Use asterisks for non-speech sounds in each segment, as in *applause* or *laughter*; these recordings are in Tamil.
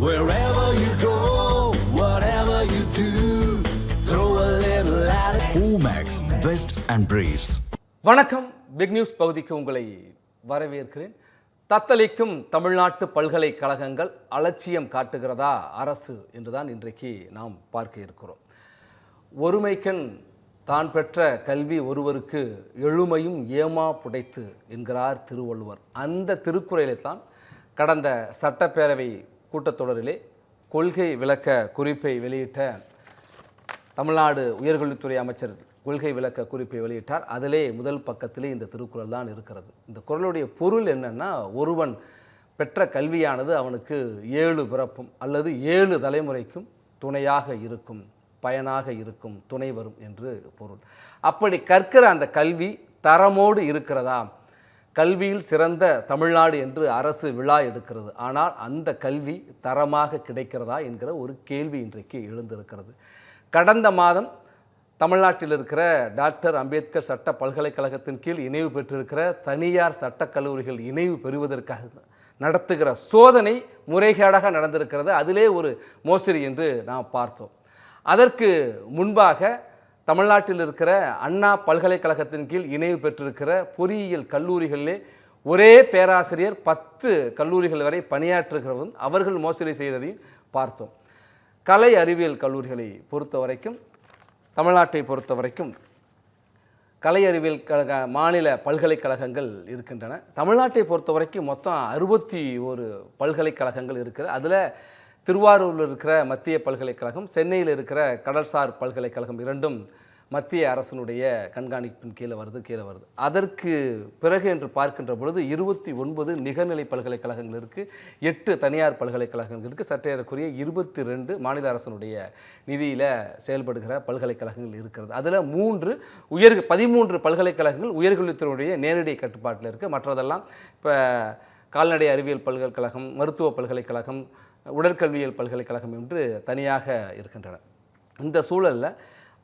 Wherever you go, whatever you do, throw a little at it. Omax, Vest and Briefs. வணக்கம் பிக் நியூஸ் பகுதிக்கு உங்களை வரவேற்கிறேன் தத்தளிக்கும் தமிழ்நாட்டு பல்கலைக்கழகங்கள் அலட்சியம் காட்டுகிறதா அரசு என்றுதான் இன்றைக்கு நாம் பார்க்க இருக்கிறோம் ஒருமைக்கண் தான் பெற்ற கல்வி ஒருவருக்கு எழுமையும் ஏமா புடைத்து என்கிறார் திருவள்ளுவர் அந்த திருக்குறளை தான் கடந்த சட்டப்பேரவை கூட்டத்தொடரிலே கொள்கை விளக்க குறிப்பை வெளியிட்ட தமிழ்நாடு உயர்கல்வித்துறை அமைச்சர் கொள்கை விளக்க குறிப்பை வெளியிட்டார். அதிலே முதல் பக்கத்திலே இந்த திருக்குறள் தான் இருக்கிறது. இந்த குறளுடைய பொருள் என்னென்னா ஒருவன் பெற்ற கல்வியானது அவனுக்கு ஏழு பிறப்பும் அல்லது ஏழு தலைமுறைக்கும் துணையாக இருக்கும் பயனாக இருக்கும் துணை வரும் என்று பொருள். அப்படி கற்கிற அந்த கல்வி தரமோடு இருக்கிறதா? கல்வியில் சிறந்த தமிழ்நாடு என்று அரசு விழா எடுக்கிறது. ஆனால் அந்த கல்வி தரமாக கிடைக்கிறதா என்கிற ஒரு கேள்வி இன்றைக்கு எழுந்திருக்கிறது. கடந்த மாதம் தமிழ்நாட்டில் இருக்கிற டாக்டர் அம்பேத்கர் சட்ட பல்கலைக்கழகத்தின் கீழ் இணைவு பெற்றிருக்கிற தனியார் சட்டக் கல்லூரிகள் இணைவு பெறுவதற்காக நடத்துகிற சோதனை முறைகேடாக நடந்திருக்கிறது. அதிலே ஒரு மோசடி என்று நாம் பார்த்தோம். அதற்கு முன்பாக தமிழ்நாட்டில் இருக்கிற அண்ணா பல்கலைக்கழகத்தின் கீழ் இணைவு பெற்றிருக்கிற பொறியியல் கல்லூரிகளிலே ஒரே பேராசிரியர் பத்து கல்லூரிகள் வரை பணியாற்றுகிறவன் அவர்கள் மோசடி செய்ததையும் பார்த்தோம். கலை அறிவியல் கல்லூரிகளை பொறுத்த வரைக்கும் தமிழ்நாட்டை பொறுத்த வரைக்கும் கலை அறிவியல் கழக மாநில பல்கலைக்கழகங்கள் இருக்கின்றன. தமிழ்நாட்டை பொறுத்த வரைக்கும் மொத்தம் அறுபத்தி ஒரு பல்கலைக்கழகங்கள் இருக்குது அதில் திருவாரூரில் இருக்கிற மத்திய பல்கலைக்கழகம் சென்னையில் இருக்கிற கடல்சார் பல்கலைக்கழகம் இரண்டும் மத்திய அரசினுடைய கண்காணிப்பின் கீழே வருது கீழே வருது. அதற்கு பிறகு என்று பார்க்கின்ற பொழுது இருபத்தி ஒன்பது நிகர்நிலை பல்கலைக்கழகங்கள் இருக்குது எட்டு தனியார் பல்கலைக்கழகங்கள் இருக்குது சற்றேறக்குரிய இருபத்தி ரெண்டு மாநில அரசனுடைய நிதியில் செயல்படுகிற பல்கலைக்கழகங்கள் இருக்கிறது. அதில் மூன்று உயர் பதிமூன்று பல்கலைக்கழகங்கள் உயர்கல்வித்துறையுடைய நேரடி கட்டுப்பாட்டில் இருக்குது மற்றதெல்லாம் இப்போ கால்நடை அறிவியல் பல்கலைக்கழகம் மருத்துவ பல்கலைக்கழகம் உடற்கல்வியல் பல்கலைக்கழகம் என்று தனியாக இருக்கின்றன. இந்த சூழலில்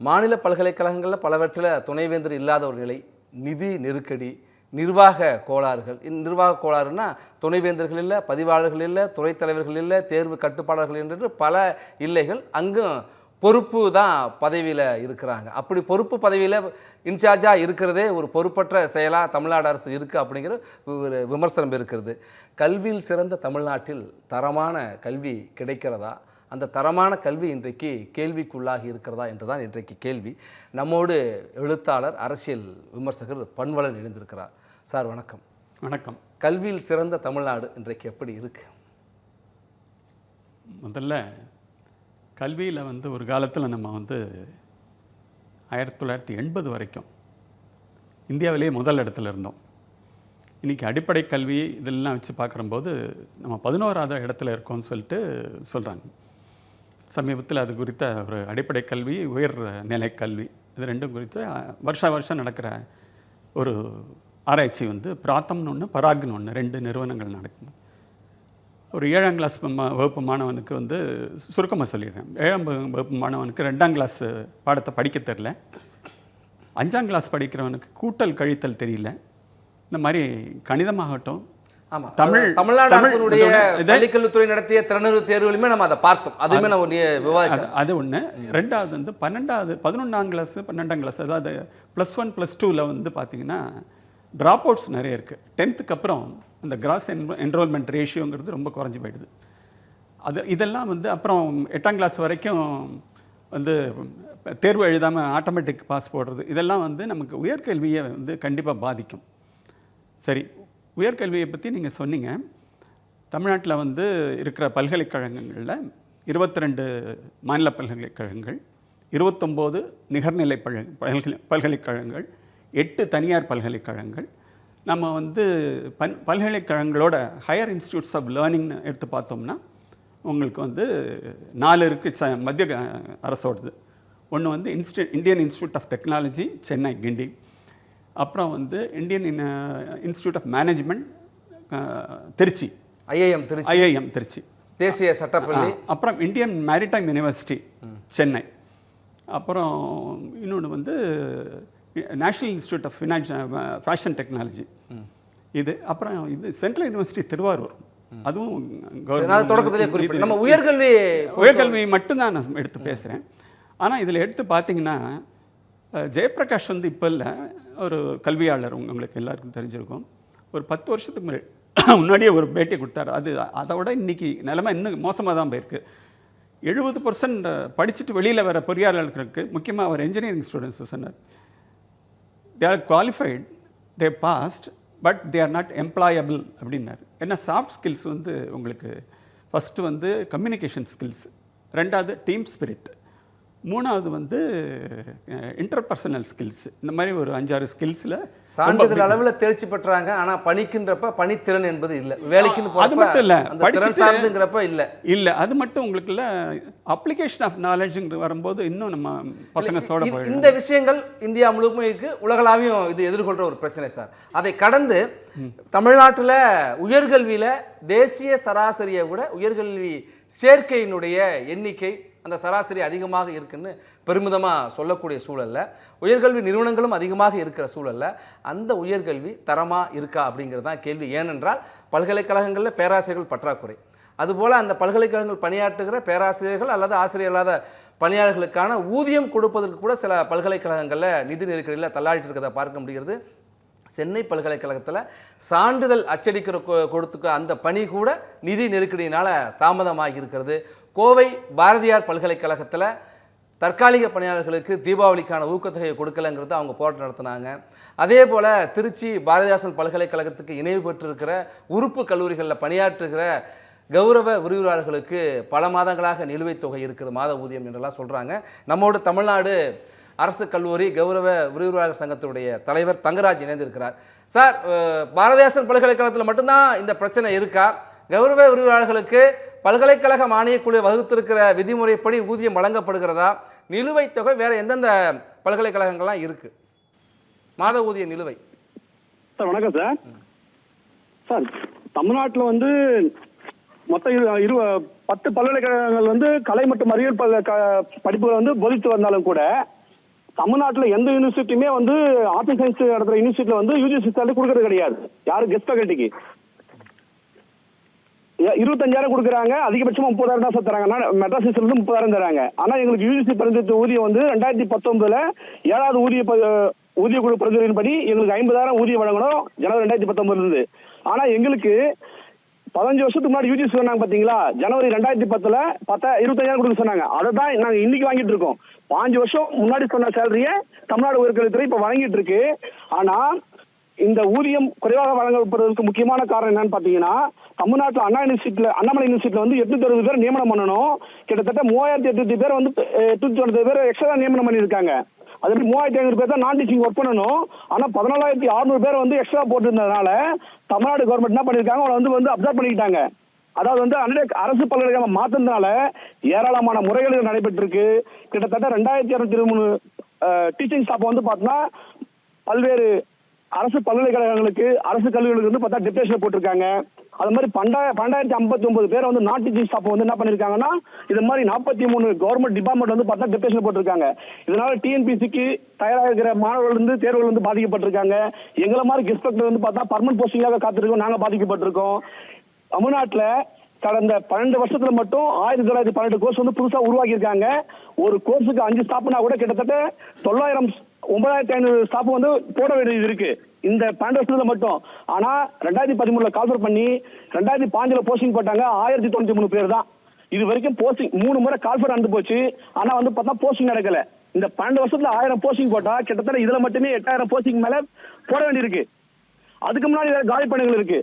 மாநில பல்கலைக்கழகங்களில் பலவற்றில் துணைவேந்தர் இல்லாத ஒரு நிலை நிதி நெருக்கடி நிர்வாக கோளாறுகள் இந்த நிர்வாக கோளாறுனா துணைவேந்தர்கள் இல்லை பதிவாளர்கள் இல்லை துறைத்தலைவர்கள் இல்லை தேர்வு கட்டுப்பாளர்கள் என்று பல இல்லைகள் அங்கும் பொறுப்பு தான் பதவியில் இருக்கிறாங்க. அப்படி பொறுப்பு பதவியில் இன்சார்ஜாக இருக்கிறதே ஒரு பொறுப்பற்ற செயலாக தமிழ்நாடு அரசு இருக்குது அப்படிங்கிற ஒரு விமர்சனம் இருக்கிறது. கல்வியில் சிறந்த தமிழ்நாட்டில் தரமான கல்வி கிடைக்கிறதா? அந்த தரமான கல்வி இன்றைக்கு கேள்விக்குள்ளாகி இருக்கிறதா என்றுதான் இன்றைக்கு கேள்வி. நம்மோடு எழுத்தாளர் அரசியல் விமர்சகர் பண்வலன் இணைந்திருக்கிறார். சார் வணக்கம். வணக்கம். கல்வியில் சிறந்த தமிழ்நாடு இன்றைக்கு எப்படி இருக்கு? முதல்ல கல்வியில் வந்து ஒரு காலத்தில் நம்ம வந்து ஆயிரத்தி தொள்ளாயிரத்தி எண்பது வரைக்கும் இந்தியாவிலேயே முதல் இடத்துல இருந்தோம். இன்றைக்கி அடிப்படை கல்வி இதெல்லாம் வச்சு பார்க்குறம்போது நம்ம பதினோராவது இடத்துல இருக்கோம்னு சொல்லிட்டு சொல்கிறாங்க சமீபத்தில் அது குறித்த ஒரு அடிப்படை கல்வி உயர் நிலை கல்வி இது ரெண்டும் குறித்து வருஷா வருஷம் நடக்கிற ஒரு ஆராய்ச்சி வந்து பிராத்தம்னு ஒன்று பராக்னு ஒன்று ரெண்டு நிறுவனங்கள் நடக்குது. ஒரு ஏழாம் கிளாஸ் வகுப்பு மாணவனுக்கு வந்து சுருக்கமாக சொல்லிடுறேன். ஏழாம் வகு- வகுப்பு மாணவனுக்கு ரெண்டாம் கிளாஸ் பாடத்தை படிக்க தெரில அஞ்சாம் கிளாஸ் படிக்கிறவனுக்கு கூட்டல் கழித்தல் தெரியல. இந்த மாதிரி கணிதமாகட்டும் தமிழ் தமிழ் தமிழ்நாடு தமிழ் அரசினுடைய பள்ளிக்கல்வித்துறை நடத்திய திறனறு தேர்வுலையுமே நம்ம அதை பார்த்தோம். அதுவுமே நம்ம விவாதிச்சோம். அது அது ஒன்று ரெண்டாவது வந்து பன்னெண்டாவது பதினொன்றாம் கிளாஸ் பன்னெண்டாம் கிளாஸ் அதாவது ப்ளஸ் ஒன் ப்ளஸ் டூவில் வந்து பார்த்தீங்கன்னா ட்ராப் அவுட்ஸ் நிறைய இருக்குது டென்த்துக்கு அப்புறம் அந்த கிராஸ் என்ரோல்மெண்ட் ரேஷியோங்கிறது ரொம்ப குறைஞ்சி போயிடுது. அது இதெல்லாம் வந்து அப்புறம் எட்டாம் கிளாஸ் வரைக்கும் வந்து தேர்வு எழுதாமல் ஆட்டோமேட்டிக் பாஸ் போடுறது இதெல்லாம் வந்து நமக்கு உயர்கல்வியை வந்து கண்டிப்பாக பாதிக்கும். சரி உயர்கல்வியை பற்றி நீங்கள் சொன்னீங்க. தமிழ்நாட்டில் வந்து இருக்கிற பல்கலைக்கழகங்களில் இருபத்தி ரெண்டு மாநில பல்கலைக்கழகங்கள் இருபத்தொம்போது நிகர்நிலை பல்கலை பல்கலைக்கழகங்கள் எட்டு தனியார் பல்கலைக்கழகங்கள் நம்ம வந்து பன் பல்கலைக்கழகங்களோட ஹையர் இன்ஸ்டியூட்ஸ் ஆஃப் லேர்னிங்னு எடுத்து பார்த்தோம்னா உங்களுக்கு வந்து நாலு இருக்குது ச மத்திய அரசோடது. ஒன்று வந்து insti Indian Institute of Technology Chennai Guindy. அப்புறம் வந்து Indian Institute of Management Trichy. IAM Trichy. IIM Trichy. தேசிய சட்டப்பள்ளி. அப்புறம் இந்தியன் மேரிடைம் யூனிவர்சிட்டி சென்னை. அப்புறம் இன்னொன்று வந்து National Institute of Finance Fashion Technology இது அப்புறம் இது சென்ட்ரல் யூனிவர்சிட்டி திருவாரூர். அதுவும் தொடக்கத்திலே நம்ம உயர்கல்வி உயர்கல்வி மட்டும்தான் நான் எடுத்து பேசுகிறேன் ஆனால் இதில் எடுத்து பார்த்தீங்கன்னா அஹ், ஜெயப்பிரகாஷ் வந்து இப்போ இல்லை. ஒரு கல்வியாளர் உங்க- உங்களுக்கு எல்லாருக்கும் தெரிஞ்சிருக்கும். ஒரு பத்து வருஷத்துக்கு முன்னாடி *coughs* முன்னாடியே ஒரு பேட்டி கொடுத்தாரு. அது அதை விட இன்னைக்கு நிலைமை இன்னும் மோசமாக தான் போயிருக்கு. எழுபது பர்சன்ட் படிச்சுட்டு வெளியில் வர பொறியாளர்களுக்கு முக்கியமாக அவர் இன்ஜினியரிங் ஸ்டூடெண்ட்ஸ் சொன்னார். They are qualified they passed but they are not employable அப்படின்னாரு. ஏன்னா சாஃப்ட் ஸ்கில்ஸ் வந்து உங்களுக்கு ஃபஸ்ட்டு வந்து கம்யூனிகேஷன் ஸ்கில்ஸ் ரெண்டாவது டீம் ஸ்பிரிட் மூணாவது வந்து இன்டர்பர்சனல் ஸ்கில்ஸ் இந்த மாதிரி ஒரு அஞ்சாறு ஸ்கில்ஸில் சான்றிதழ் அளவுல தேர்ச்சி பெற்றாங்க. ஆனா பணிக்கின்றப்ப பணித்திறன் என்பது இல்ல. வேலைக்குன்னு அது மட்டும் இல்ல, சார்ந்துங்கிறப்ப இல்ல. இல்லை அது மட்டும் உங்களுக்குள்ள அப்ளிகேஷன் ஆஃப் நாலேஜுங்கிற வரும்போது இன்னும் நம்ம பசங்க சோட இந்த விஷயங்கள் இந்தியா முழுக்கும் இருக்கு. உலகளாவியும் இது எதிர்கொள்ற ஒரு பிரச்சனை சார். அதை கடந்து தமிழ்நாட்டுல உயர்கல்வியில தேசிய சராசரியை விட உயர்கல்வி சேர்க்கையினுடைய எண்ணிக்கை அந்த சராசரி அதிகமாக இருக்குன்னு பெருமிதமாக சொல்லக்கூடிய சூழல்ல. உயர்கல்வி நிறுவனங்களும் அதிகமாக இருக்கிற சூழல்ல. அந்த உயர்கல்வி தரமாக இருக்கா அப்படிங்கிறது தான் கேள்வி. ஏனென்றால் பல்கலைக்கழகங்களில் பேராசிரியர்கள் பற்றாக்குறை. அதுபோல் அந்த பல்கலைக்கழகங்கள் பணியாற்றுகிற பேராசிரியர்கள் அல்லது ஆசிரியர் இல்லாத பணியாளர்களுக்கான ஊதியம் கொடுப்பதற்கு கூட சில பல்கலைக்கழகங்களில் நிதி நெருக்கடியில் தள்ளாடிட்டு இருக்கிறத பார்க்க முடிகிறது. சென்னை பல்கலைக்கழகத்தில் சான்றிதழ் அச்சடிக்கிற கொ- கொடுத்துக்க அந்த பணி கூட நிதி நெருக்கடியினால் தாமதமாகி இருக்கிறது கோவை பாரதியார் பல்கலைக்கழகத்தில் தற்காலிக பணியாளர்களுக்கு தீபாவளிக்கான ஊக்கத்தொகையை கொடுக்கலங்கிறது அவங்க போராட்டம் நடத்தினாங்க. அதே போல் திருச்சி பாரதிதாசன் பல்கலைக்கழகத்துக்கு இணைவு பெற்றிருக்கிற உறுப்பு கல்லூரிகளில் பணியாற்றுகிற கௌரவ விரிவுரையாளர்களுக்கு பல மாதங்களாக நிலுவைத் தொகை இருக்கிற மாத ஊதியம் என்றெல்லாம் சொல்கிறாங்க நம்மோட தமிழ்நாடு அரசு கல்லூரி கௌரவ விரிவுரையாளர் சங்கத்தினுடைய தலைவர் தங்கராஜ் இணைந்திருக்கிறார். சார் பாரதியாசன் பல்கலைக்கழகத்தில் மட்டும்தான் இந்த பிரச்சனை இருக்கா? கௌரவ விரிவுரையாளர்களுக்கு பல்கலைக்கழக மானியக்குழு வகுத்திருக்கிற விதிமுறைப்படி ஊதியம் வழங்கப்படுகிறதா? நிலுவைத் தொகை வேற எந்தெந்த பல்கலைக்கழகங்கள்லாம் இருக்கு? மாத ஊதிய நிலுவை. சார் வணக்கம் சார். சார் தமிழ்நாட்டில் வந்து மொத்தம் இரு இரு பத்து பல்கலைக்கழகங்கள் வந்து கலை மற்றும் அறிவியல் படிப்புகள் க- வந்து போதித்து வந்தாலும் கூட தமிழ்நாட்டில் எந்த யூனிவர்சிட்டியுமே வந்து ஆர்ட் அண்ட் சயின்ஸ் நடத்துகிற யூனிவர்சிட்டியில் வந்து யூஜிசி சேலரி கொடுக்கறது கிடையாது. யாரு கெஸ்ட் ஃபேக்கல்ட்டிக்கு இருபத்தஞ்சாயிரம் கொடுக்குறாங்க அதிகபட்சமா முப்பதாயிரம் தான் சார் தராங்க மெட்ராசிஸ்ல இருந்து முப்பதாயிரம் தராங்க. ஆனா எங்களுக்கு யூஜிசி பிரதிநிதி ஊதியம் வந்து ரெண்டாயிரத்தி பத்தொன்பதுல ஏழாவது ஊதிய ப- ஊதிய குழு படி எங்களுக்கு ஐம்பதாயிரம் ஊதியம் வழங்கணும் ஜனவரி ரெண்டாயிரத்தி பத்தொன்பதுல இருந்து. ஆனா எங்களுக்கு பதினஞ்சு வருஷத்துக்கு முன்னாடி யூஜிசி சொன்னாங்க பாத்தீங்களா? ஜனவரி ரெண்டாயிரத்தி பத்துல பத்தா இருபத்தஞ்சாயிரம் கொடுக்க சொன்னாங்க. அதை தான் நாங்க இன்னைக்கு வாங்கிட்டு இருக்கோம். பாஞ்சு வருஷம் முன்னாடி சொன்ன சேலரியை தமிழ்நாடு உயர்கல்வித்துறை இப்ப வழங்கிட்டு இருக்கு. ஆனா இந்த ஊதியம் குறைவாக வழங்கப்படுவதற்கு முக்கியமான காரணம் என்னன்னு பாத்தீங்கன்னா தமிழ்நாட்டில் அண்ணா யூனிவர்சிட்டியில் அண்ணாமலை யூனிவர்சிட்டியில் வந்து எட்நூத்தி அறுபது பேர் நியமனம் பண்ணணும். கிட்டத்தட்ட மூவாயிரத்தி எட்நூத்தி பேர் வந்து அஹ், எட்நூத்தி தொண்ணூறு பேர் எக்ஸ்ட்ரா நியமனம் பண்ணியிருக்காங்க. அதே மாதிரி மூவாயிரத்தி ஐநூறு பேர் தான் நான் டீச்சிங் ஒர்க் பண்ணணும். ஆனா பதினாலாயிரத்தி அறுநூறு பேர் வந்து எக்ஸ்ட்ரா போட்டிருந்ததுனால தமிழ்நாடு கவர்மெண்ட் என்ன பண்ணியிருக்காங்க அவங்களை வந்து வந்து அப்சர்வ் பண்ணிக்கிட்டாங்க. அதாவது வந்து அன்றைய அரசு பல்கலைக்கழகம் மாத்தினால ஏராளமான முறைகேடுகள் நடைபெற்றிருக்கு. கிட்டத்தட்ட ரெண்டாயிரத்தி இரநூத்தி இருபது மூணு டீச்சிங் ஸ்டாஃப் வந்து பார்த்தோன்னா பல்வேறு அரசு பல்கலைக்கழகங்களுக்கு அரசு கல்லூரிகளுக்கு வந்து பார்த்தா டெப்டேஷன் போட்டிருக்காங்க. அது மாதிரி பண்டாய பன்னெண்டாயிரத்தி ஐம்பத்தி ஒன்பது பேர் வந்து நாட் டீச்சிங் ஸ்டாஃப் வந்து என்ன பண்ணிருக்காங்கன்னா இது மாதிரி நாற்பத்தி மூணு கவர்மெண்ட் டிபார்ட்மெண்ட் வந்து பார்த்தா டெப்டேஷன் போட்டிருக்காங்க. இதனால டிஎன்பிசிக்கு தயாராக இருக்கிற மாணவர்கள் வந்து தேர்வுகள் வந்து பாதிக்கப்பட்டிருக்காங்க. எங்களை மாதிரி இன்ஸ்பெக்டர் வந்து பார்த்தா பர்மனன்ட் போஸ்டிங்காக காத்திருக்கோம். நாங்கள் பாதிக்கப்பட்டிருக்கோம். தமிழ்நாட்டில் கடந்த பன்னெண்டு வருஷத்துல மட்டும் ஆயிரத்தி தொள்ளாயிரத்தி பன்னெண்டு கோர்ஸ் வந்து புதுசா உருவாக்கியிருக்காங்க. ஒரு கோர்ஸுக்கு அஞ்சு ஸ்டாப்னா கூட கிட்டத்தட்ட தொள்ளாயிரம் ஒன்பதாயிரத்தி ஐநூறு ஸ்டாப் வந்து போட வேண்டியது இருக்கு. இந்த பன்னெண்டு வருஷத்துல மட்டும். ஆனா ரெண்டாயிரத்தி பதிமூணுல கால்ஃபர் பண்ணி ரெண்டாயிரத்தி பாஞ்சுல போஸ்டிங் போட்டாங்க ஆயிரத்தி தொண்ணூத்தி மூணு பேர் தான். இது வரைக்கும் போஸ்டிங் மூணு முறை கால்ஃபர் நடந்து போச்சு. ஆனா வந்து பார்த்தா போஸ்டிங் நடக்கல. இந்த பன்னெண்டு வருஷத்துல ஆயிரம் போஸ்டிங் போட்டா கிட்டத்தட்ட இதுல மட்டுமே எட்டாயிரம் போஸ்டிங் மேல போட வேண்டியிருக்கு. அதுக்கு முன்னாடி வேற காலி பணிகள் இருக்கு.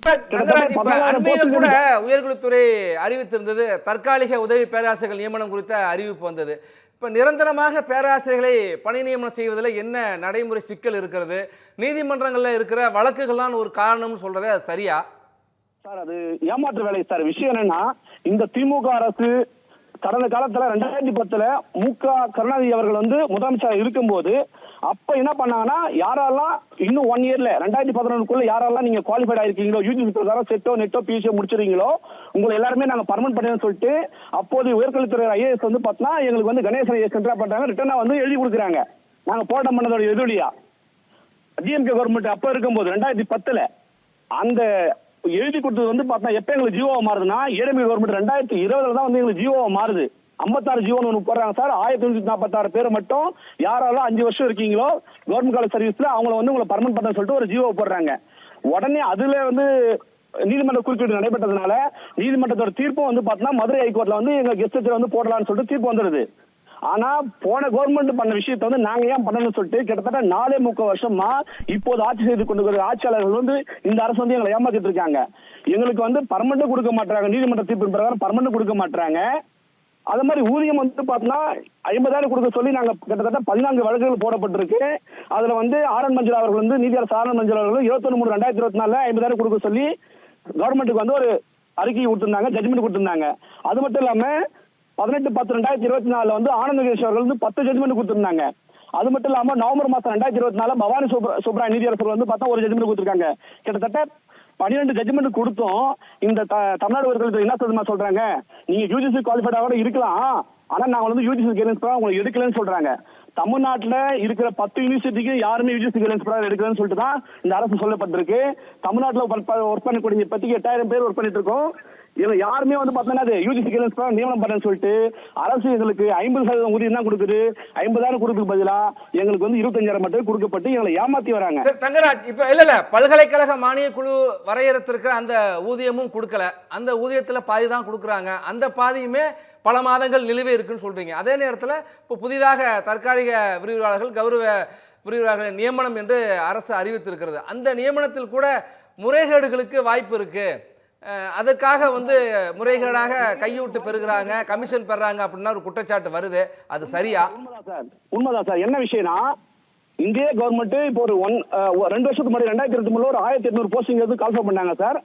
கூட. உயர்கல்வித்துறை அறிவித்திருந்தது தற்காலிக உதவி பேராசிரியர்கள் நியமனம் குறித்த அறிவிப்பு வந்தது. இப்ப நிரந்தரமாக பேராசிரியர்களை பணி நியமனம் செய்வதில் என்ன நடைமுறை சிக்கல் இருக்கிறது? நீதிமன்றங்கள்ல இருக்கிற வழக்குகள் தான் ஒரு காரணம்னு சொல்றதே சரியா? சார் அது ஏமாற்று வேலை சார். விஷயம் என்னன்னா இந்த திமுக அரசு கடந்த காலத்துல ரெண்டாயிரத்தி பத்துல மு க கருணாநிதி அவர்கள் வந்து முதலமைச்சர் இருக்கும்போது அப்ப என்ன பண்ணாங்கன்னா யாரெல்லாம் இன்னும் ஒன் இயர்ல ரெண்டாயிரத்தி பதினொன்றுக்குள்ள யாரெல்லாம் நீங்க குவாலிஃபைட் ஆயிருக்கீங்களோ யூஜி பிரகாரம் செட்டோ நெட்டோ பிசிஓ முடிச்சிருக்கீங்களோ உங்களை எல்லாருமே நாங்க பர்மனன்ட் பண்ணி சொல்லிட்டு அப்போது உயர்கல்வித்துறை ஐஏஎஸ் வந்து பார்த்தா எங்களுக்கு வந்து கணேசன் ஐஏஎஸ் கண்ட்ரா பண்றாங்க. ரிட்டர்னா வந்து எழுதி கொடுக்குறாங்க. நாங்க போராட்டம் பண்ணதோட எதிரொலியா. டிஎம்கே கவர்மெண்ட் அப்ப இருக்கும்போது ரெண்டாயிரத்தி பத்துல அந்த எழுதி கொடுத்தது வந்து பார்த்தா எப்ப எங்களுக்கு ஜியோவா மாறுதுன்னா ஏடிஎம்கே கவர்மெண்ட் ரெண்டாயிரத்தி இருபதுல தான் வந்து எங்களுக்கு ஜியோவா மாறுது. ஐம்பத்தாறு ஜீவன் ஒன்று போடுறாங்க சார். ஆயிரத்தி தொண்ணூத்தி நாற்பத்தாறு பேர் மட்டும் யாரெல்லாம் அஞ்சு வருஷம் இருக்கீங்களோ கவர்மெண்ட் காலேஜ் சர்வீஸ்ல அவங்கள வந்து உங்களை பர்மனன்ட் பண்ண சொல்லிட்டு ஒரு ஜீவோ போடுறாங்க. உடனே அதுல வந்து நீதிமன்ற குறுக்கீடு நடைபெற்றதுனால நீதிமன்றத்தோட தீர்ப்பும் வந்து பார்த்தீங்கன்னா மதுரை ஹைகோர்ட்ல வந்து எங்க கெஸ்ட் வந்து போடலாம்னு சொல்லிட்டு தீர்ப்பு வந்துடுது. ஆனா போன கவர்மெண்ட் பண்ண விஷயத்த வந்து நாங்க ஏன் பண்ணணும்னு சொல்லிட்டு கிட்டத்தட்ட நாலே முக்கால் வருஷமா இப்போது ஆட்சி செய்து கொண்டு இருக்கிற ஆட்சியாளர்கள் வந்து இந்த அரசு வந்து எங்களை ஏமாத்திட்டு இருக்காங்க. எங்களுக்கு வந்து பர்மனண்ட் கொடுக்க மாட்டாங்க நீதிமன்ற தீர்ப்பின் பிரகாரம் பர்மனண்ட் கொடுக்க மாட்டாங்க அது மாதிரி ஊதியம் வந்து பார்த்தோம்னா ஐம்பதாயிரம் கொடுக்க சொல்லி நாங்கள் கிட்டத்தட்ட பதினான்கு வழக்குகள் போடப்பட்டிருக்கு. அதில் வந்து ஆரன் மஞ்சள் அவர்கள் வந்து நீதியரசர் ஆரன் மஞ்சள் அவர்கள் இருபத்தொன்னு மூணு ரெண்டாயிரத்தி இருபத்தி நாலில் ஐம்பதாயிரம் கொடுக்க சொல்லி கவர்மெண்ட்டுக்கு வந்து ஒரு அறிக்கை கொடுத்துருந்தாங்க ஜட்மெண்ட் கொடுத்துருந்தாங்க. அது மட்டும் இல்லாமல் பதினெட்டு பத்து ரெண்டாயிரத்தி இருபத்தி நாலுல வந்து ஆனந்த மகேஷ் அவர்கள் வந்து பத்து ஜட்மெண்ட் கொடுத்துருந்தாங்க. அது மட்டும் இல்லாமல் நவம்பர் மாதம் ரெண்டாயிரத்தி இருபத்தி நாலு பவானி சுப்ரா சுப்ரா நீதியரசர் வந்து பார்த்தா ஒரு ஜட்மெண்ட் கொடுத்துருக்காங்க. கிட்டத்தட்ட பன்னிரெண்டு ஜட்ஜ்மெண்ட் கொடுத்தோம். இந்த த- தமிழ்நாடு உயர்கல்வித்துறை என்ன சொல்லுமா சொல்றாங்க? நீங்க யூஜிசி குவாலிஃபைடா கூட இருக்கலாம். ஆனா நாங்க வந்து யூஜிசி கைடன்ஸ் தான் உங்களுக்கு எடுக்கலன்னு சொல்றாங்க. தமிழ்நாட்டுல இருக்கிற பத்து யூனிவர்சிட்டிக்கு யாருமே யூஜிசி கைடன்ஸ் பிரகாரம் எடுக்கலன்னு சொல்லிட்டு தான் இந்த அரசு சொல்லப்பட்டிருக்கு. தமிழ்நாட்டுல ஒர்க் பண்ணக்கூடிய பத்திக்கு எட்டாயிரம் பேர் ஒர்க் பண்ணிட்டு இருக்கோம். இதுல யாருமே வந்து பார்த்தீங்கன்னா யூஜிசி கைடன்ஸ் பிரகாரம் நியமனம் பண்ணேன்னு சொல்லிட்டு அரசு எங்களுக்கு ஐம்பது சதவீதம் ஊதியம் தான் கொடுக்குது. ஐம்பதாயிரம் கொடுக்கறதுக்கு பதிலா எங்களுக்கு வந்து இருபத்தஞ்சாயிரம் மட்டும் கொடுக்கப்பட்டு எங்களை ஏமாத்தி வராங்க. சார் தங்கராஜ் இப்போ இல்ல இல்ல. பல்கலைக்கழக மானிய குழு வரையறுத்திருக்கிற அந்த ஊதியமும் கொடுக்கல. அந்த ஊதியத்துல பாதி தான் கொடுக்குறாங்க. அந்த பாதியுமே பல மாதங்கள் நிலுவை இருக்குன்னு சொல்றீங்க. அதே நேரத்துல இப்போ புதிதாக தற்காலிக விரிவாளர்கள் கௌரவ விரிவாளர்கள் நியமனம் என்று அரசு அறிவித்திருக்கிறது. அந்த நியமனத்தில் கூட முறைகேடுகளுக்கு வாய்ப்பு இருக்குது அதற்காக வந்து முறைகேடாக கையூட்டு பெறுகிறாங்க கமிஷன் பெறாங்க அப்படின்னா ஒரு குற்றச்சாட்டு வருது. அது சரியா? உண்மைதான் சார். உண்மைதான் சார். என்ன விஷயம்னா இந்திய கவர்மெண்ட் இப்போ ஒரு ஒன் ஒரு ரெண்டு வருஷத்துக்கு முன்னாடி ரெண்டாயிரத்தி இருபத்தி மூணுல ஒரு ஆயிரத்தி எட்நூறு போஸ்டிங் வந்து கால்ஃபர் பண்ணாங்க சார்.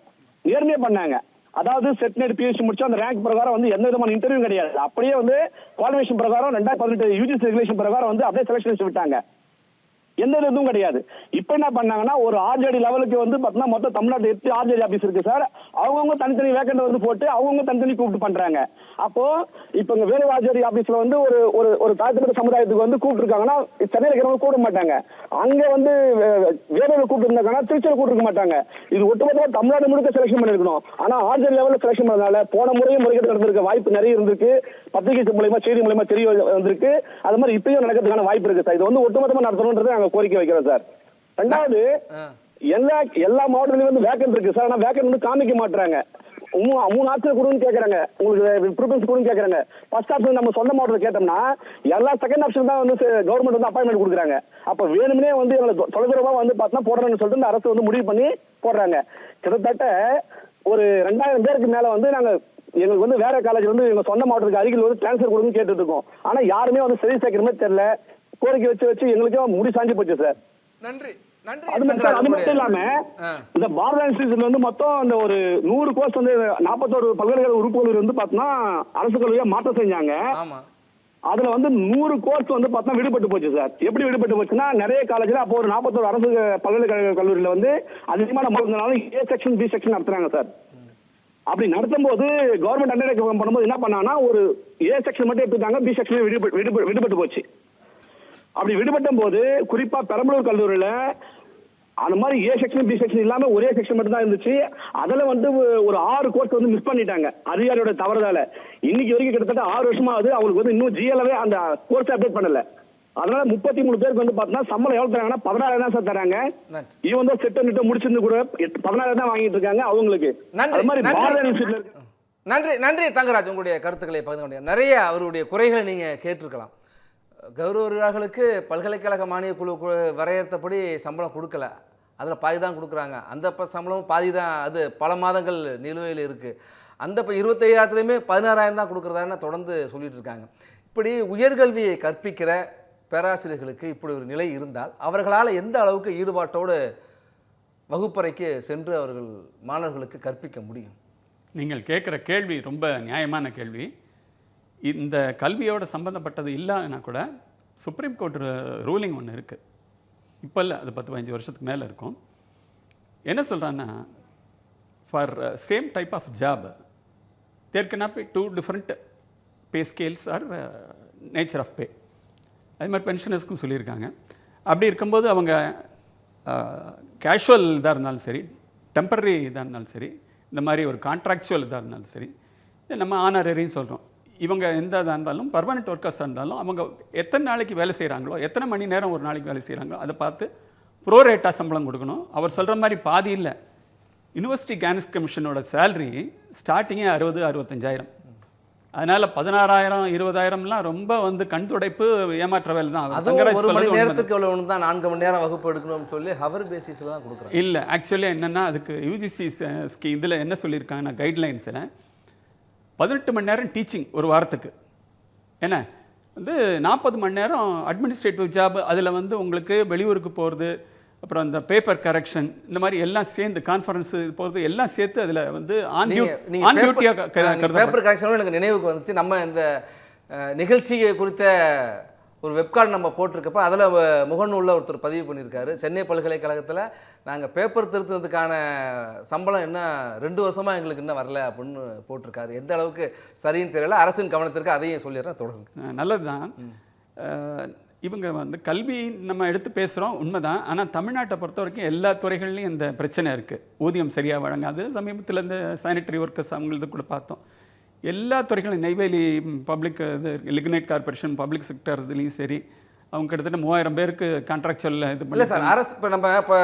நேர்மையே பண்ணாங்க. அதாவது செட் நெட் பிஎஸ்சி முடிச்சு அந்த ரேங்க் பிரகாரம் வந்து எந்த விதமான இன்டர்வியூ கிடையாது. அப்படியே வந்து குவாலிஃபிகேஷன் பிரகாரம் ரெண்டாயிரத்தி பதினெட்டு யூஜிசி ரெகுலேஷன் பிரகாரம் வந்து அப்படியே செலக்ஷன் விட்டாங்க. எந்த இதுவும் கிடையாது. இப்போ என்ன பண்ணாங்கன்னா ஒரு ஆர்ஜேடி லெவலுக்கு வந்து பாத்தீங்கன்னா மொத்தம் தமிழ்நாடு எட்டு ஆர்ஜேடி ஆஃபீஸ் இருக்கு சார்? அவங்கவுங்க தனித்தனி வேக்கண்ட் வந்து போட்டு அவங்கவுங்க தனித்தனி கூப்பிட்டு பண்றாங்க. அப்போ இப்போ இங்க வேறு ஆர்ஜேடி ஆபீஸ்ல வந்து ஒரு ஒரு ஒரு தாழ்த்தப்பட்ட சமுதாயத்துக்கு வந்து கூப்பிட்டுருக்காங்கன்னா சென்னையில் இருக்கிறவங்க கூட மாட்டாங்க. அங்க வந்து வேறு கூப்பிட்டு இருந்தாங்கன்னா திருச்சியில் கூப்பிட்டு மாட்டாங்க. இது ஒட்டுமொத்தமாக தமிழ்நாடு முழுக்க செலக்ஷன் பண்ணிருக்கணும் ஆனா ஆர்ஜேடி லெவலில் செலக்ஷன் பண்ணதுனால போன முறையும் முறைகேடு நடந்திருக்க வாய்ப்பு நிறைய இருந்திருக்கு. பத்திரிகை மூலயமா செய்தி மூலயமா தெரிய வந்திருக்கு. அது மாதிரி இப்பயும் நடக்கிறதுக்கான வாய்ப்பு இருக்கு சார். இது வந்து ஒட்டுமொத்தமா நடத்தணும்ன்றதை நாங்க கோரிக்கை வைக்கிறோம் சார். ரெண்டாவது. எல்லா எல்லா மாவட்டத்திலயும் வந்து வேக்கன்ட் இருக்கு சார். ஆனா வேக்கன்ட் வந்து காமிக்க மாட்டாங்க மூணு ஆப்ஷன் கொடுன்னு கேக்குறாங்க. உங்களுக்கு ப்ரிஃபரன்ஸ் கொடுன்னு கேக்குறாங்க. ஃபர்ஸ்ட் ஆப்ஷன் நம்ம சொந்த மாவட்டத்தில் கேட்டோம்னா எல்லா செகண்ட் ஆப்ஷன் தான் வந்து கவர்மெண்ட் வந்து அப்பாயின்மெண்ட் கொடுக்குறாங்க. அப்ப வேணும்னே வந்து எங்களை தொ- தொலைதூரமா வந்து பார்த்தா போடுறேன்னு சொல்லிட்டு இந்த அரசு வந்து முடிவு பண்ணி போடுறாங்க. கிட்டத்தட்ட ஒரு ரெண்டாயிரம் பேருக்கு மேல வந்து நாங்க எங்களுக்கு வந்து வேற காலேஜ் வந்து எங்க சொந்த மாவட்டத்துக்கு அருகில் வந்து டிரான்ஸ்ஃபர் கொடுன்னு கேட்டுட்டு இருக்கோம். ஆனா யாருமே வந்து சரி சேர்க்கிற மாதிரி தெரியல. கோரிக்கை வச்சு வச்சு எங்களுக்கே முடி சாஞ்சு போச்சு சார் நன்றி. அது மட்டும் இல்லாம. இந்த பாரத இன்ஸ்டியூட்ல வந்து மொத்தம் அந்த ஒரு நூறு கோர்ஸ் வந்து நாற்பத்தோரு பல்கலைக்கழக உறுப்புகள் வந்து பார்த்தோம்னா அரசு கல்வியா மாற்றம் செஞ்சாங்க. அதுல வந்து நூறு கோர்ஸ் வந்து பார்த்தா விடுபட்டு போச்சு சார் எப்படி விடுபட்டு போச்சுன்னா நிறைய காலேஜ்ல அப்போ ஒரு நாற்பத்தோரு அரசு பல்கலைக்கழக கல்லூரியில வந்து அதிகமான மாணவர்களால ஏ செக்ஷன் பி செக்ஷன் நடத்துறாங்க சார் அப்படி நடத்தும் போது கவர்மெண்ட் அண்டர் பண்ணும்போது என்ன பண்ணாங்கன்னா ஒரு ஏ செக்ஷன் மட்டும் எடுத்துட்டாங்க பி செக்ஷன் விடுபட்டு- விடுபட்டு போச்சு. அப்படி விடுபட்டும் போது குறிப்பா பெரம்பலூர் கல்லூரியில அந்த மாதிரி ஏ செக்ஷன் பி செக்ஷன் இல்லாம ஒரே செக்ஷன் மட்டும் தான் இருந்துச்சு. அதுல வந்து ஒரு ஆறு கோர்ஸ் வந்து மிஸ் பண்ணிட்டாங்க. அதிகாரியோட தவறுதால. இன்னைக்கு வரைக்கும் கிட்டத்தட்ட ஆறு வருஷமா ஆகுது அவங்களுக்கு வந்து இன்னும் ஜிஎல்வே அந்த கோர்ஸ் அப்டேட் பண்ணல. அதனால முப்பத்தி மூணு பேருக்கு வந்து பார்த்தீங்கன்னா சம்பளம் எவ்வளவு தராங்கன்னா பதினாயிரம் தான் சார் தராங்க. இவன் தான் செட்டு நிட்டு முடிச்சிருந்து கூட பதினாயிரம் தான் வாங்கிட்டு இருக்காங்க அவங்களுக்கு. அது மாதிரி நன்றி. நன்றி. தங்கராஜ் உங்களுடைய கருத்துக்களை பகிர்ந்து நிறைய அவருடைய குறைகளை நீங்கள் கேட்டிருக்கலாம். கௌரவ பல்கலைக்கழக மானிய குழு வரையறுத்தபடி சம்பளம் கொடுக்கல. அதில் பாதி தான் கொடுக்குறாங்க. அந்த இப்போ சம்பளம் பாதி தான் அது பல மாதங்கள் நிலுவையில் இருக்குது அந்த இப்போ இருபத்தையாயிரத்துலேயுமே பதினாறாயிரம் தான் கொடுக்குறதான்னு தொடர்ந்து சொல்லிட்டு இருக்காங்க இப்படி உயர்கல்வியை கற்பிக்கிற பேராசிரியர்களுக்கு இப்படி ஒரு நிலை இருந்தால் அவர்களால் எந்த அளவுக்கு ஈடுபாட்டோடு வகுப்பறைக்கு சென்று அவர்கள் மாணவர்களுக்கு கற்பிக்க முடியும்? நீங்கள் கேட்குற கேள்வி ரொம்ப நியாயமான கேள்வி. இந்த கல்வியோட சம்மந்தப்பட்டது இல்லைன்னா கூட சுப்ரீம் கோர்ட் ரூலிங் ஒன்று இருக்குது இப்போ இல்லை அது பத்து பதினஞ்சு வருஷத்துக்கு மேலே இருக்கும். என்ன சொல்கிறான்னா for same type of job there pay two different pay scales or nature of pay அது மாதிரி பென்ஷனர்ஸ்க்கும் சொல்லியிருக்காங்க. அப்படி இருக்கும்போது அவங்க uh, கேஷுவல் இதாக இருந்தாலும் சரி டெம்பரரி இதாக இருந்தாலும் சரி இந்த மாதிரி ஒரு கான்ட்ராக்சுவல் இதாக இருந்தாலும் சரி நம்ம ஆனரரின்னு சொல்கிறோம் இவங்க எந்த இதாக இருந்தாலும் பர்மனெண்ட் ஒர்க்கர்ஸாக இருந்தாலும் அவங்க எத்தனை நாளைக்கு வேலை செய்கிறாங்களோ எத்தனை மணி நேரம் ஒரு நாளைக்கு வேலை செய்கிறாங்களோ அதை பார்த்து ப்ரோ ரேட்டாக சம்பளம் கொடுக்கணும். அவர் சொல்கிற மாதிரி பாதி இல்லை. யூனிவர்சிட்டி கேனஸ் கமிஷனோட சேலரி ஸ்டார்டிங்கே அறுபது அறுபத்தஞ்சாயிரம். அதனால் பதினாறாயிரம் இருபதாயிரம்லாம் ரொம்ப வந்து கண் துடைப்பு ஏமாற்ற வேலை தான். ஒரு மணி. நேரத்துக்கு எவ்வளவு தான் நான்கு மணி நேரம் வகுப்பு எடுக்கணும்னு சொல்லி ஹவர் பேசிஸில் தான் கொடுக்குறாங்க இல்லை ஆக்சுவலி என்னென்னா அதுக்கு யூஜிசி ஸ்கீ இதில் என்ன சொல்லியிருக்காங்கன்னா கைட்லைன்ஸில் பதினெட்டு மணி நேரம் டீச்சிங் ஒரு வாரத்துக்கு. என்ன? வந்து நாற்பது மணி நேரம் அட்மினிஸ்ட்ரேட்டிவ் ஜாப் அதில் வந்து உங்களுக்கு வெளியூருக்கு போகிறது அப்புறம் இந்த பேப்பர் கரெக்ஷன் இந்த மாதிரி எல்லாம் சேர்ந்து கான்ஃபரன்ஸ் போகிறது எல்லாம் சேர்த்து அதில் வந்து ஆன் ஆன் டியூட்டியாக பேப்பர் கரெக்ஷனும் எனக்கு நினைவுக்கு வந்துச்சு. நம்ம இந்த அஹ், நிகழ்ச்சி குறித்த ஒரு வெப்கார்டு நம்ம போட்டிருக்கப்ப அதில் முகநூலில் ஒருத்தர் பதிவு பண்ணியிருக்காரு. சென்னை பல்கலைக்கழகத்தில் நாங்கள் பேப்பர் திருத்ததுக்கான சம்பளம் என்ன ரெண்டு வருஷமா எங்களுக்கு இன்னும் வரல அப்படின்னு போட்டிருக்காரு. எந்த அளவுக்கு சரின்னு தெரியல. அரசின் கவனத்திற்கு அதையும் சொல்லிடுறேன் தொடர்ந்து. நல்லது தான் இவங்க வந்து கல்வி நம்ம எடுத்து பேசுகிறோம் உண்மைதான். ஆனால் தமிழ்நாட்டை பொறுத்த வரைக்கும் எல்லா துறைகள்லையும் இந்த பிரச்சனை இருக்குது ஊதியம் சரியாக வழங்காது. சமீபத்தில் இந்த சானிட்டரி ஒர்க்கர்ஸ் அவங்களது கூட பார்த்தோம். எல்லா துறைகளும் நெய்வேலி பப்ளிக் இது லிக்னைட் கார்பரேஷன் பப்ளிக் செக்டர் இதுலேயும் சரி அவங்க கிட்டத்தட்ட மூவாயிரம் பேருக்கு கான்ட்ராக்சுவல் இது இல்ல பண்ணி சார் அரசு இப்ப நம்ம இப்ப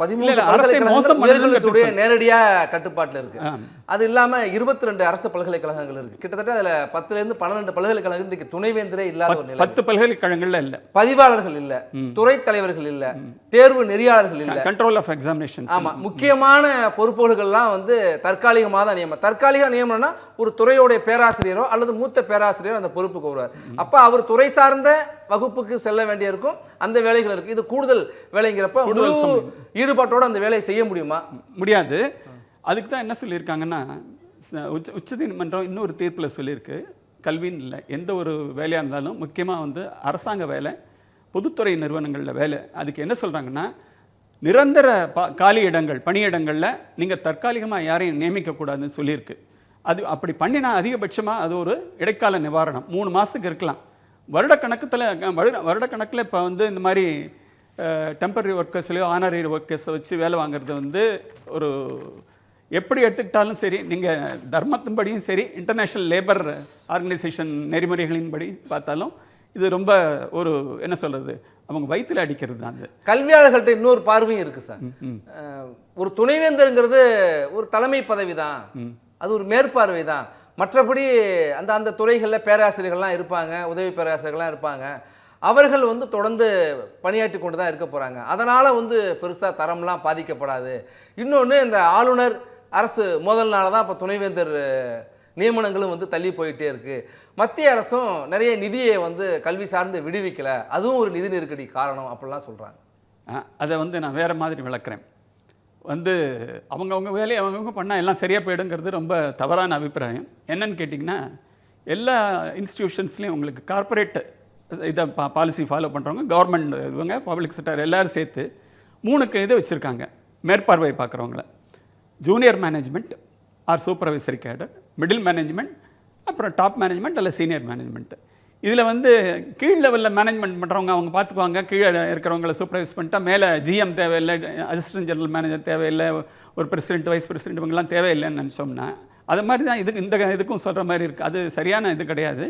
பதிமூணு அரசே மோசம் பண்ணுதுன்னு உயர்கல்வித்துறைய கருத்து நேரடியா கட்டுப்பாட்டுல இருக்கு. ஆ. அது இல்லாம இருபத்தி ரெண்டு அரசு பல்கலைக்கழகங்கள் இருக்கு. கிட்டத்தட்ட அதுல பத்துல இருந்து பன்னிரெண்டு பல்கலைக்கழகங்கள் இன்னைக்கு துணைவேந்தரே இல்லாத ஒரு நிலை பத்து பல்கலைக்கழகங்கள்ல இல்லை. பதிவாளர்கள் இல்ல. துறை தலைவர்கள் இல்ல. தேர்வு நெறியாளர்கள் இல்ல. கண்ட்ரோல் ஆஃப் எக்ஸாமினேஷன் ஆமா. முக்கியமான பொறுப்புகள்லாம் வந்து தற்காலிகமாக தான் நியமனம். தற்காலிக நியமனம்னா ஒரு துறையோடைய பேராசிரியரோ அல்லது மூத்த பேராசிரியரோ அந்த பொறுப்புக்கு வருவார். அப்ப அவர் துறை சார்ந்த வகுப்புக்கு செல்ல வேண்டியிருக்கும். அந்த வேலைகள் இருக்கு. இது கூடுதல் வேலைங்கிறப்ப முழு ஈடுபாட்டோட அந்த வேலையை செய்ய முடியுமா? முடியாது. அதுக்கு தான் என்ன சொல்லியிருக்காங்கன்னா உச்ச உச்சநீதிமன்றம் இன்னொரு தீர்ப்பில் சொல்லியிருக்கு. கல்வின்னு இல்லை. எந்த ஒரு வேலையாக இருந்தாலும் முக்கியமாக வந்து அரசாங்க வேலை பொதுத்துறை நிறுவனங்களில் வேலை. அதுக்கு என்ன சொல்கிறாங்கன்னா நிரந்தர பா காலி இடங்கள் பணியிடங்களில் நீங்கள் தற்காலிகமாக யாரையும் நியமிக்கக்கூடாதுன்னு சொல்லியிருக்கு. அது அப்படி பண்ணினா அதிகபட்சமாக அது ஒரு இடைக்கால நிவாரணம். மூணு மாதத்துக்கு இருக்கலாம். வருடக்கணக்கத்தில் வருட வருடக்கணக்கில் இப்போ வந்து இந்த மாதிரி டெம்பரரி ஒர்க்கர்ஸ்லையோ ஆனரரி ஒர்க்கர்ஸை வச்சு வேலை வாங்குறது வந்து ஒரு எப்படி எடுத்துக்கிட்டாலும் சரி நீங்கள் தர்மத்தின்படியும் சரி இன்டர்நேஷ்னல் லேபர் ஆர்கனைசேஷன் நெறிமுறைகளின்படி பார்த்தாலும் இது ரொம்ப ஒரு என்ன சொல்கிறது அவங்க வயிற்றில் அடிக்கிறது தான் அது. கல்வியாளர்கள்ட்ட இன்னொரு பார்வையும் இருக்கு சார். ஒரு துணைவேந்தருங்கிறது ஒரு தலைமை பதவி தான் அது ஒரு மேற்பார்வை தான் மற்றபடி அந்த அந்த துறைகளில் பேராசிரியர்கள்லாம் இருப்பாங்க உதவி பேராசிரியர்கள்லாம் இருப்பாங்க. அவர்கள் வந்து தொடர்ந்து பணியாற்றி கொண்டு தான் இருக்க போகிறாங்க அதனால் வந்து பெருசாக தரம்லாம் பாதிக்கப்படாது. இன்னொன்று இந்த ஆளுநர் அரசு முதல் நாள் தான் இப்போ துணைவேந்தர் நியமனங்களும் வந்து தள்ளி போயிட்டே இருக்குது மத்திய அரசும் நிறைய நிதியை வந்து கல்வி சார்ந்து விடுவிக்கலை. அதுவும் ஒரு நிதி நெருக்கடி காரணம் அப்படிலாம் சொல்கிறாங்க அதை வந்து நான் வேறு மாதிரி விளக்குறேன். வந்து அவங்கவுங்க வேலையை அவங்கவுங்க பண்ணால் எல்லாம் சரியாக போயிடுங்கிறது ரொம்ப தவறான அபிப்பிராயம். என்னன்னு கேட்டிங்கன்னா எல்லா இன்ஸ்டிடியூஷன்ஸ்லேயும் உங்களுக்கு கார்ப்பரேட் இதை பா பாலிசி ஃபாலோ பண்ணுறவங்க கவர்மெண்ட் இவங்க பப்ளிக் செக்டர் எல்லோரும் சேர்த்து மூணுக்கு இது வச்சுருக்காங்க. மேற்பார்வை பார்க்குறவங்கள. Junior management or supervisory cadre middle management அப்புறம் டாப் மேனேஜ்மெண்ட் அல்ல சீனியர் மேனேஜ்மெண்ட் இதில் வந்து கீழ் லெவலில் மேனேஜ்மெண்ட் பண்ணுறவங்க அவங்க பார்த்துக்குவாங்க. கீழே இருக்கிறவங்கள சூப்பர்வைஸ் பண்ணிட்டா மேலே ஜிஎம் தேவையில்லை அசிஸ்டன்ட் ஜெனரல் மேனேஜர் தேவையில்லை ஒரு பிரசிடென்ட் வைஸ் பிரசிடென்ட் இவங்கெல்லாம் தேவையில்லைன்னு நினச்சோம்னா அது மாதிரி தான் இதுக்கு இந்த இதுக்கும் சொல்கிற மாதிரி இருக்குது அது சரியான இது கிடையாது.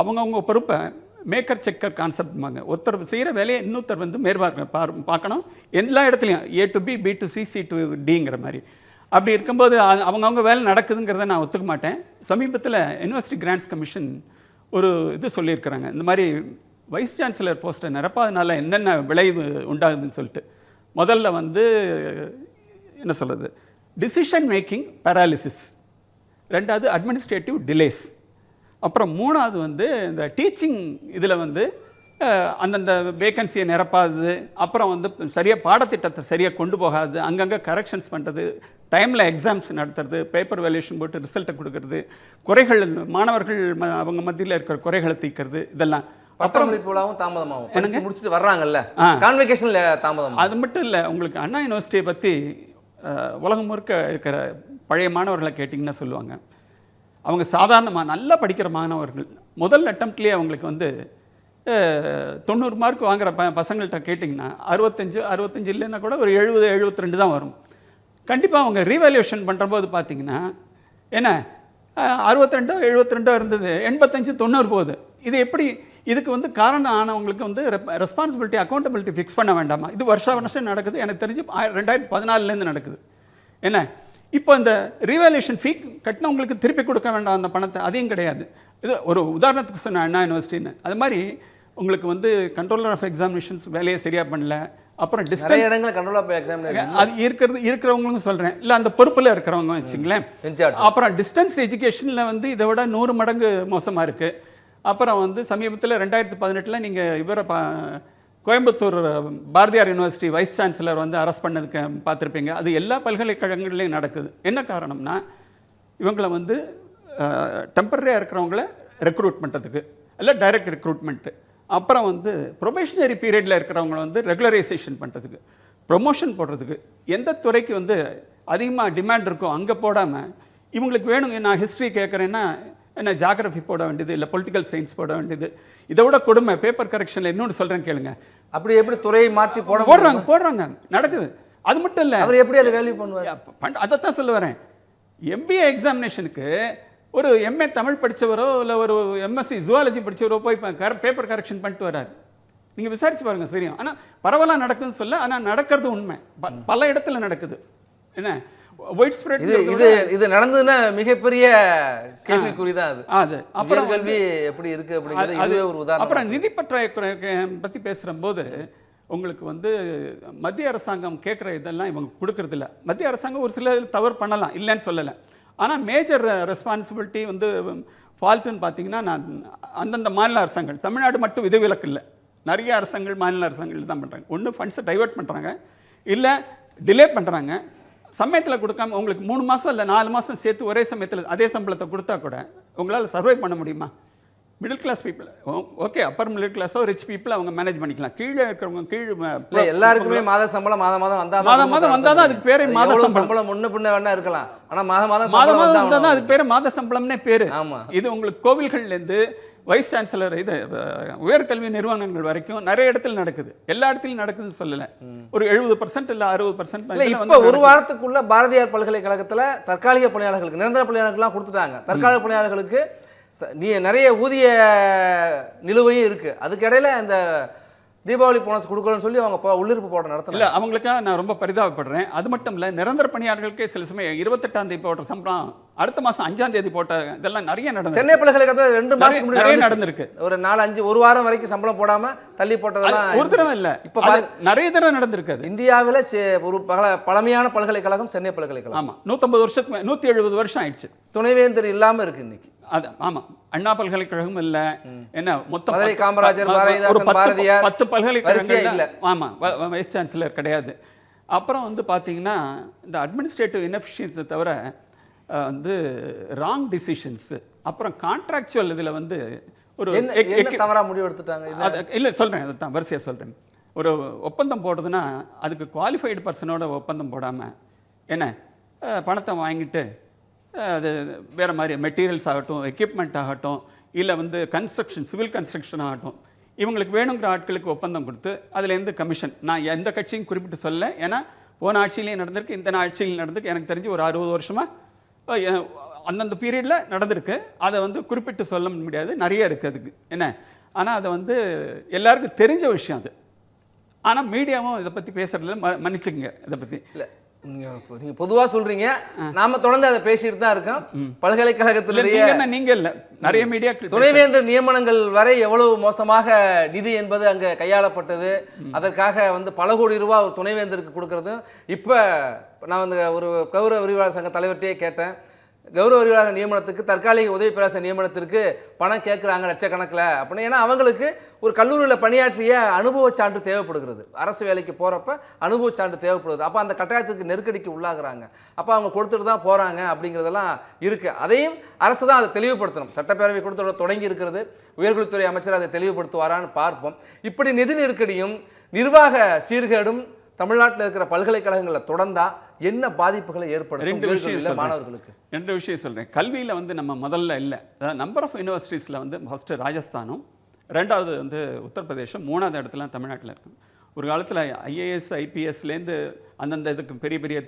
அவங்கவுங்க பொறுப்பை மேக்கர் செக்கர் கான்செப்ட்மாங்க ஒருத்தர் செய்கிற வேலையை இன்னொருத்தர் வந்து மேற்பார்க்க பார் பார்க்கணும். எல்லா இடத்துலையும் A to B B to C C to டிங்கிற மாதிரி. அப்படி இருக்கும்போது அவங்கவுங்க வேலை நடக்குதுங்கிறத நான் ஒத்துக்க மாட்டேன். சமீபத்தில் யூனிவர்சிட்டி கிராண்ட்ஸ் கமிஷன் ஒரு இது சொல்லியிருக்கிறாங்க. இந்த மாதிரி வைஸ் சான்சலர் போஸ்ட்டை நிரப்பாதனால என்னென்ன விளைவு உண்டாகுதுன்னு சொல்லிட்டு. முதல்ல வந்து என்ன சொல்கிறது டிசிஷன் மேக்கிங் பேராலிசிஸ் ரெண்டாவது அட்மினிஸ்ட்ரேட்டிவ் டிலேஸ் அப்புறம் மூணாவது வந்து இந்த டீச்சிங் இதில் வந்து அந்தந்த வேக்கன்சியை நிரப்பாது அப்புறம் வந்து சரியாக பாடத்திட்டத்தை சரியாக கொண்டு போகாது. அங்கங்கே கரெக்ஷன்ஸ் பண்ணுறது டைமில் எக்ஸாம்ஸ் நடத்துறது பேப்பர் வேல்யூஷன் போட்டு ரிசல்ட்டை கொடுக்கறது குறைகள் மாணவர்கள் அவங்க மத்தியில் இருக்கிற குறைகளை தீர்க்கறது இதெல்லாம். அப்புறம் பட்டமளிப்புலாவும் தாமதமாகும். படிச்சு முடிச்சுட்டு வர்றாங்கல்ல. ஆ. கான்வெகேஷன்ல தாமதம் அது மட்டும் இல்லை உங்களுக்கு அண்ணா யூனிவர்சிட்டியை பற்றி உலகம் முழுக்க இருக்கிற பழைய மாணவர்களை கேட்டிங்கன்னா சொல்லுவாங்க. அவங்க சாதாரணமாக நல்லா படிக்கிற மாணவர்கள் முதல் அட்டம்ப்ட்லேயே அவங்களுக்கு வந்து தொண்ணூறு மார்க் வாங்குற ப பசங்கள்கிட்ட கேட்டிங்கன்னா அறுபத்தஞ்சு அறுபத்தஞ்சு இல்லைன்னா கூட ஒரு எழுபது எழுபத்தி ரெண்டு தான் வரும். கண்டிப்பாக அவங்க ரீவேல்யூஷன் பண்ணுறபோது பார்த்தீங்கன்னா என்ன அறுபத்தி ரெண்டோ எழுபத்தி ரெண்டோ இருந்தது எண்பத்தஞ்சு தொண்ணூறு போகுது. இது எப்படி இதுக்கு வந்து காரணம் ஆனவங்களுக்கு வந்து ரெஸ்பான்சிபிலிட்டி அக்கௌண்டபிலிட்டி ஃபிக்ஸ் பண்ண வேண்டாமா? இது வருஷா வருஷம் நடக்குது. எனக்கு தெரிஞ்சு ரெண்டாயிரத்தி பதினாலுலேருந்து நடக்குது. என்ன இப்போ இந்த ரீவேல்யூஷன் ஃபீ கட்டினவங்களுக்கு திருப்பி கொடுக்க வேண்டாம் அந்த பணத்தை அதையும் கிடையாது? இது ஒரு உதாரணத்துக்கு சொன்ன அண்ணா யூனிவர்சிட்டின்னு அது மாதிரி உங்களுக்கு வந்து கண்ட்ரோலர் ஆஃப் எக்ஸாமினேஷன்ஸ் வேலையை சரியாக பண்ணல அப்புறம் டிஸ்டன்ஸ் இடங்களில் கண்ட்ரோல் ஆஃப் எக்ஸாம் அது இருக்கிறது இருக்கிறவங்களும் சொல்கிறேன் இல்லை அந்த பொறுப்பில் இருக்கிறவங்க வச்சுங்களேன். அப்புறம் டிஸ்டன்ஸ் எஜுகேஷனில் வந்து இதை விட நூறு மடங்கு மோசமாக இருக்குது அப்புறம் வந்து சமீபத்தில் ரெண்டாயிரத்தி பதினெட்டில் நீங்கள் இவரை பா Coimbatore Bharathiar university vice chancellor வந்து அரெஸ்ட் பண்ணதுக்கு பார்த்துருப்பீங்க. அது எல்லா பல்கலைக்கழகங்கள்லையும் நடக்குது. என்ன காரணம்னா இவங்களை வந்து டெம்பரரியாக இருக்கிறவங்கள ரெக்ரூட் பண்ணுறதுக்கு இல்லை டைரக்ட் ரெக்ரூட்மெண்ட்டு அப்புறம் வந்து ப்ரொபேஷனரி பீரியடில் இருக்கிறவங்கள வந்து ரெகுலரைசேஷன் பண்ணுறதுக்கு ப்ரொமோஷன் போடுறதுக்கு எந்த துறைக்கு வந்து அதிகமாக டிமாண்ட் இருக்கோ அங்கே போடாமல் இவங்களுக்கு வேணுங்க நான் ஹிஸ்ட்ரி கேட்குறேன்னா என்ன ஜாகிரஃபி போட வேண்டியது இல்லை பொலிட்டிக்கல் சயின்ஸ் போட வேண்டியது இதை விட கொடுமை பேப்பர் கரெக்ஷனில் இன்னொன்று சொல்கிறேன் கேளுங்க. அப்படி எப்படி துறையை மாற்றி போட போடுறாங்க போடுறாங்க நடக்குது. அது மட்டும் இல்லை. அவர் எப்படி அதை வேல்யூ பண்ணுவார்? அதைத்தான் சொல்ல வரேன். எம்பிஏ எக்ஸாமினேஷனுக்கு ஒரு எம்ஏ தமிழ் படிச்சவரோ இல்லை ஒரு எம்எஸ்சி ஜுவாலஜி படிச்சவரோ போய் பேப்பர் கரெக்ஷன் பண்ணிட்டு வராரு. நீங்கள் விசாரிச்சு பாருங்க சரியும் ஆனால் பரவலாக நடக்குதுன்னு சொல்ல ஆனால் நடக்கிறது உண்மை. பல இடத்துல நடக்குது. என்ன? ஒயிட் ஸ்ப்ரெட் இது இது இது நடந்ததுன்னா மிகப்பெரிய கேள்விக்குறி தான் அது. அது அப்புறம் உயர்கல்வி எப்படி இருக்கு அப்படிங்கிறது அது- இதுவே ஒரு உதாரணம். அப்புறம் நிதி பற்றாக்குறை பற்றி பேசுகிறம்போது உங்களுக்கு வந்து மத்திய அரசாங்கம் கேட்குற இதெல்லாம் இவங்க கொடுக்கறது இல்ல மத்திய அரசாங்கம் ஒரு சில தவறு பண்ணலாம் இல்லைன்னு சொல்லலை. ஆனால் மேஜர் ரெஸ்பான்சிபிலிட்டி வந்து ஃபால்ட்டுன்னு பார்த்தீங்கன்னா நான் அந்தந்த மாநில அரசாங்கம் தமிழ்நாடு மட்டும் விதிவிலக்கு இல்லை. நிறைய அரசாங்கள் மாநில அரசாங்கள் தான் பண்ணுறாங்க ஒன்று ஃபண்ட்ஸை டைவெர்ட் பண்ணுறாங்க இல்லை டிலே பண்ணுறாங்க சமயத்தில் கொடுக்காம உங்களுக்கு மூணு மாதம் இல்லை நாலு மாதம் சேர்த்து ஒரே சமயத்தில் அதே சம்பளத்தை கொடுத்தா கூட உங்களால் சர்வை பண்ண முடியுமா? Middle class people okay upper middle கிளாஸோ rich people அவங்க மேனேஜ் பண்ணிக்கலாம். கீழே இருக்கிறவங்க கீழ் எல்லாருக்குமே மாத சம்பளம் மாதம் மாதம் வந்தா மாதம் மாதம் வந்தாதான் அதுக்கு பேரே மாத சம்பளம். முன்ன பின்ன வேணா இருக்கலாம். ஆனா மாதம் மாதம் மாதம் மாதம் வந்தா வந்தால் தான் அதுக்கு பேர் மாத சம்பளம்னே பேர். ஆமா. இது உங்களுக்கு கோவில்கள்லேருந்து வைஸ் சான்சலர் இது உயர்கல்வி நிறுவனங்கள் வரைக்கும் நிறைய இடத்துல நடக்குது. எல்லா இடத்துலையும் நடக்குதுன்னு சொல்லல. ஒரு எழுபது பர்சன்ட் இல்லை அறுபது இல்ல இப்ப ஒரு பர்சன்ட் வாரத்துக்குள்ள பாரதியார் பல்கலைக்கழகத்துல தற்காலிக பணியாளர்களுக்கு நிரந்தர பணியாளர்கள்லாம் கொடுத்துட்டாங்க. தற்காலிக பணியாளர்களுக்கு நீ நிறைய ஊதிய நிலுவையும் இருக்கு. அதுக்கு இடையில இந்த தீபாவளி போனஸ் கொடுக்கணும்னு சொல்லி அவங்க உள்ளிருப்பு இல்ல நடத்தல அவங்களுக்காக நான் ரொம்ப பரிதாபப்படுறேன். அது மட்டும் இல்ல நிரந்தர பணியாளர்களுக்கே சில சமயம் இருபத்தெட்டாம் தேதி போட்ட சம்பளம் அடுத்த மாசம் அஞ்சாம் தேதி போட்ட இதெல்லாம் நிறைய நடந்தது சென்னை பல்கலைக்கழகத்துல ரெண்டு முன்னாடி நிறைய. நடந்திருக்கு. ஒரு நாலு அஞ்சு ஒரு வாரம் வரைக்கும் சம்பளம் போடாம தள்ளி போட்டதெல்லாம் ஒரு தடவை இல்ல. இப்ப நிறைய தடவை நடந்திருக்கு இந்தியாவில் ஒரு பல பழமையான பல்கலைக்கழகம் சென்னை பல்கலைக்கழகம். ஆமா. நூத்தம்பது வருஷத்துக்கு நூத்தி எழுபது வருஷம் ஆயிடுச்சு. துணைவேந்தர் இல்லாம இருக்கு இன்னைக்கு. அது ஆமா. அண்ணா பல்கலைக்கழகம் இல்ல. என்ன மொத்தம் காமராஜர், பத்து. பல்கலைக்கழகங்கள் ஆமா வ- வ- வைஸ் சான்சலர் கிடையாது. அப்புறம் வந்து பாத்தீங்கன்னா இந்த அட்மினிஸ்ட்ரேட்டிவ் இனஃபிஷியன்ஸை தவிர வந்து ராங் டிசிஷன்ஸ் அப்புறம் கான்ட்ராக்சுவல் இதுல வந்து ஒரு என்ன எக்- என்ன எக்- தவறா முடிவு எடுத்துட்டாங்க இல்ல சொல்கிறேன் அதை தான் வரிசையாக சொல்கிறேன் ஒரு ஒப்பந்தம் போடுறதுன்னா அதுக்கு குவாலிஃபைடு பர்சனோட ஒப்பந்தம் போடாமல் என்ன பணத்தை வாங்கிட்டு அது வேறு மாதிரி மெட்டீரியல்ஸ் ஆகட்டும் எக்யூப்மெண்ட் ஆகட்டும் இல்லை வந்து கன்ஸ்ட்ரக்ஷன் சிவில் கன்ஸ்ட்ரக்ஷன் ஆகட்டும் இவங்களுக்கு வேணுங்கிற ஆட்களுக்கு ஒப்பந்தம் கொடுத்து அதுலேருந்து கமிஷன் நான் எந்த கட்சியும் குறிப்பிட்டு சொல்ல ஏன்னா போன ஆட்சியிலையும் நடந்திருக்கு இந்த ஆட்சியிலையும் நடந்திருக்கு. எனக்கு தெரிஞ்சு ஒரு அறுபது வருஷமாக அந்தந்த பீரியடில் நடந்திருக்கு. அதை வந்து குறிப்பிட்டு சொல்ல முடியாது. நிறைய இருக்குது அதுக்கு. என்ன? ஆனால் அதை வந்து எல்லாருக்கும் தெரிஞ்ச விஷயம் அது. ஆனால் மீடியாவும் இதை பற்றி பேசுறதுல ம மன்னிச்சுக்குங்க இதை பற்றி இல்லை நீங்க இப்போ- நீங்க பொதுவா சொல்றீங்க. நாம தொடர்ந்து அதை பேசிட்டு தான் இருக்கோம். பல்கலைக்கழகத்தினுடைய நீங்கள் நீங்கள் இல்லை. நிறைய மீடியாக்கள் துணைவேந்தர் நியமனங்கள் வரை எவ்வளவு மோசமாக நிதி என்பது அங்க கையாளப்பட்டது. அதற்காக வந்து பல கோடி ரூபாய் ஒரு துணைவேந்தருக்கு கொடுக்கறது. இப்ப நான் வந்து ஒரு கௌரவ விரிவாளர் சங்க தலைவர்கிட்டயே கேட்டேன். கௌரவ விரிவாளர் நியமனத்துக்கு தற்காலிக உதவி பேராசிரியர் நியமனத்திற்கு பணம் கேட்குறாங்க லட்சக்கணக்கில் அப்படின்னு. ஏன்னா அவங்களுக்கு ஒரு கல்லூரியில் பணியாற்றிய அனுபவ சான்று தேவைப்படுகிறது. அரசு வேலைக்கு போகிறப்ப அனுபவ சான்று தேவைப்படுது. அப்போ அந்த கட்டாயத்துக்கு நெருக்கடிக்கு உள்ளாகுறாங்க. அப்போ அவங்க கொடுத்துட்டு தான் போகிறாங்க அப்படிங்கிறதெல்லாம் இருக்குது அதையும் அரசு தான் அதை தெளிவுபடுத்தணும். சட்டப்பேரவை கொடுத்து தொடங்கி இருக்கிறது. உயர்கல்வித்துறை அமைச்சர் அதை தெளிவுபடுத்துவாரான்னு பார்ப்போம். இப்படி நிதி நெருக்கடியும் நிர்வாக சீர்கேடும் தமிழ்நாட்டில் இருக்கிற பல்கலைக்கழகங்களில் தொடர்ந்தால் என்ன பாதிப்புகளை ஏற்படுத்தும் ரெண்டு விஷயம். மாணவர்களுக்கு? ரெண்டு விஷயம் சொல்கிறேன் கல்வியில் வந்து நம்ம முதல்ல இல்லை. அதாவது நம்பர் ஆஃப் யூனிவர்சிட்டிஸில் வந்து ஃபஸ்ட்டு ராஜஸ்தானும் ரெண்டாவது வந்து உத்தரப்பிரதேசம் மூணாவது இடத்துல தமிழ்நாட்டில் இருக்கும் ஒரு காலத்தில் ஐஏஎஸ் ஐபிஎஸ்லேருந்து அந்தந்த இதுக்கு பெரிய பெரிய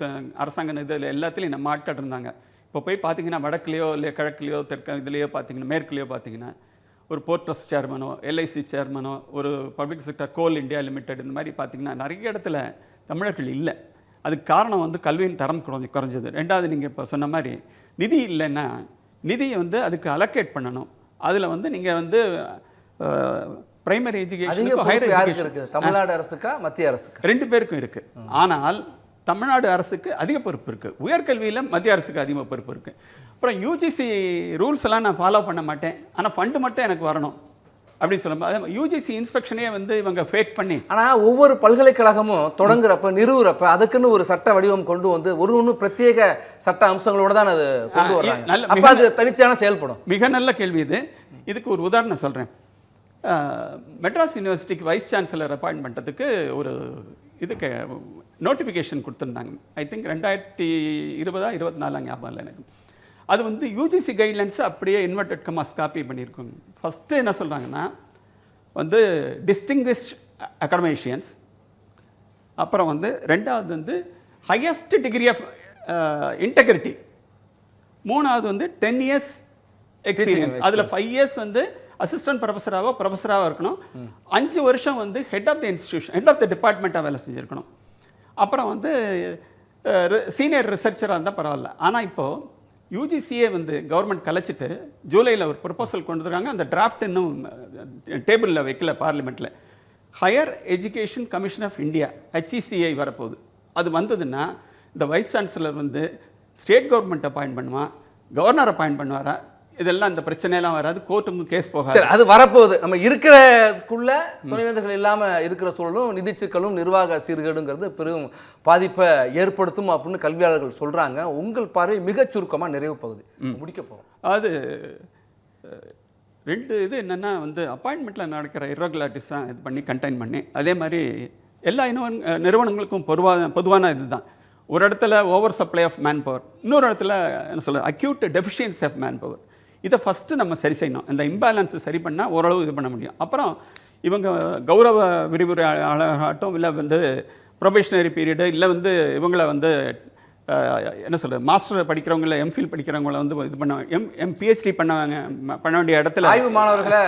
அரசாங்க இதில் எல்லாத்துலேயும் நம்ம ஆட்கள் இருந்தாங்க. இப்போ போய் பார்த்தீங்கன்னா வடக்குலையோ இல்லை கிழக்குலையோ தெற்கு இதுலேயோ பார்த்தீங்கன்னா மேற்குலையோ பார்த்தீங்கன்னா ஒரு போர்ட் ட்ரஸ்ட் சேர்மனோ எல்ஐசி சேர்மனோ ஒரு public sector Coal India limited இந்த மாதிரி பார்த்தீங்கன்னா நிறைய இடத்துல தமிழர்கள் இல்லை. அதுக்கு காரணம் வந்து கல்வியின் தரம் குறைஞ்சு குறைஞ்சது. ரெண்டாவது நீங்கள் இப்போ சொன்ன மாதிரி நிதி இல்லைன்னா நிதியை வந்து அதுக்கு அலோகேட் பண்ணணும். அதில் வந்து நீங்கள் வந்து பிரைமரி எஜுகேஷனுக்கும் ஹையர் எஜுகேஷன் தமிழ்நாடு அரசுக்கா மத்திய அரசுக்கா? ரெண்டு பேருக்கும் இருக்கு. ஆனால் தமிழ்நாடு அரசுக்கு அதிக பொறுப்பு இருக்கு. உயர்கல்வியில் மத்திய அரசுக்கு அதிக பொறுப்பு இருக்கு. அப்புறம் யூஜிசி ரூல்ஸ் எல்லாம் நான் ஃபாலோ பண்ண மாட்டேன். ஆனால் ஃபண்டு மட்டும் எனக்கு வரணும். அப்படின்னு சொல்லும்போது யூஜிசி இன்ஸ்பெக்ஷனே வந்து இவங்க ஃபேக் பண்ணி. ஆனா ஒவ்வொரு பல்கலைக்கழகமும் தொடங்குறப்ப நிறுவுறப்ப அதுக்குன்னு ஒரு சட்ட வடிவம் கொண்டு வந்து ஒரு ஒன்று பிரத்யேக சட்ட அம்சங்களோட தான் அது கொண்டு வர்றாங்க. அப்ப அது தனித்தான செயல்படும். மிக நல்ல கேள்வி இது. இதுக்கு ஒரு உதாரணம் சொல்கிறேன் மெட்ராஸ் யூனிவர்சிட்டிக்கு வைஸ் சான்சலர் அப்பாயின்ட் பண்ணுறதுக்கு ஒரு இதுக்கு நோட்டிஃபிகேஷன் கொடுத்துருந்தாங்க. ஐ திங்க் ரெண்டாயிரத்தி இருபதா இருபத்தி நாலாம் ஞாபகம் இல்லை எனக்கு. அது வந்து யூஜிசி கைட்லைன்ஸை அப்படியே இன்வெர்டட் கமாஸ் காப்பி பண்ணியிருக்கோங்க ஃபஸ்ட்டு என்ன சொல்கிறாங்கன்னா வந்து டிஸ்டிங்விஷ்ட் அகடமேஷியன்ஸ் அப்புறம் வந்து ரெண்டாவது வந்து ஹையஸ்ட் டிகிரி ஆஃப் இன்டெகிரிட்டி மூணாவது வந்து டென் இயர்ஸ் எக்ஸ்பீரியன்ஸ் அதில் ஃபைவ் இயர்ஸ் வந்து அசிஸ்டன்ட் ப்ரொஃபஸராகவோ ப்ரொஃபஸராகவோ இருக்கணும். அஞ்சு வருஷம் வந்து head of the institution head of the டிபார்ட்மெண்ட்டாக வேலை செஞ்சுருக்கணும். அப்புறம் வந்து சீனியர் ரிசர்ச்சராக இருந்தால் பரவாயில்ல. ஆனால் இப்போது யூஜிசியே வந்து கவர்மெண்ட் கலைச்சிட்டு ஜூலையில் ஒரு ப்ரொபோசல் கொண்டு வந்திருக்காங்க அந்த டிராஃப்ட் இன்னும் டேபிளில் வைக்கல பார்லிமெண்ட்டில் higher education commission of India HECI வரப்போகுது. அது வந்ததுன்னா இந்த வைஸ் சான்சலர் வந்து ஸ்டேட் கவர்மெண்ட் அப்பாயின்ட் பண்ணுவான் கவர்னர் அப்பாயின்ட் பண்ணுவாரா? இதெல்லாம் இந்த பிரச்சனையெல்லாம் வராது. கோர்ட்டுக்கும் கேஸ் போகாது. சரி அது வரப்போகுது. நம்ம இருக்கிறதுக்குள்ள துணைவேந்தர்கள் இல்லாம இருக்கிற சூழலும் நிதி சிக்கலும் நிர்வாக சீர்கேடுங்கிறது பெரும் பாதிப்பை ஏற்படுத்தும் அப்படின்னு கல்வியாளர்கள் சொல்றாங்க. உங்கள் பார்வை மிகச் சுருக்கமா நிறைவு பகுதி. முடிக்க போறோம் அது ரெண்டு இது என்னென்னா வந்து அப்பாயின்மெண்ட்டில் நடக்கிற irregularities தான் இது பண்ணி கண்டெயின் பண்ணி அதே மாதிரி எல்லா இனவன் அஹ், நிறுவனங்களுக்கும் பொதுவான பொதுவான இதுதான். ஒரு இடத்துல over supply of man power இன்னொரு இடத்துல என்ன சொல்ல acute deficiency of man power இதை ஃபஸ்ட்டு நம்ம சரி செய்யணும். இந்த இம்பேலன்ஸை சரி பண்ணால் ஓரளவு இது பண்ண முடியும். அப்புறம் இவங்க கௌரவ விரிவுரை இல்லை வந்து ப்ரொபேஷனரி பீரியடு இல்லை வந்து இவங்கள வந்து என்ன சொல்கிறது மாஸ்டர் படிக்கிறவங்கள எம்ஃபில் படிக்கிறவங்கள வந்து இது பண்ண எம் எம் பிஹெச்டி பண்ணவங்க. பண்ண வேண்டிய இடத்துல ஆய்வு மாணவர்களை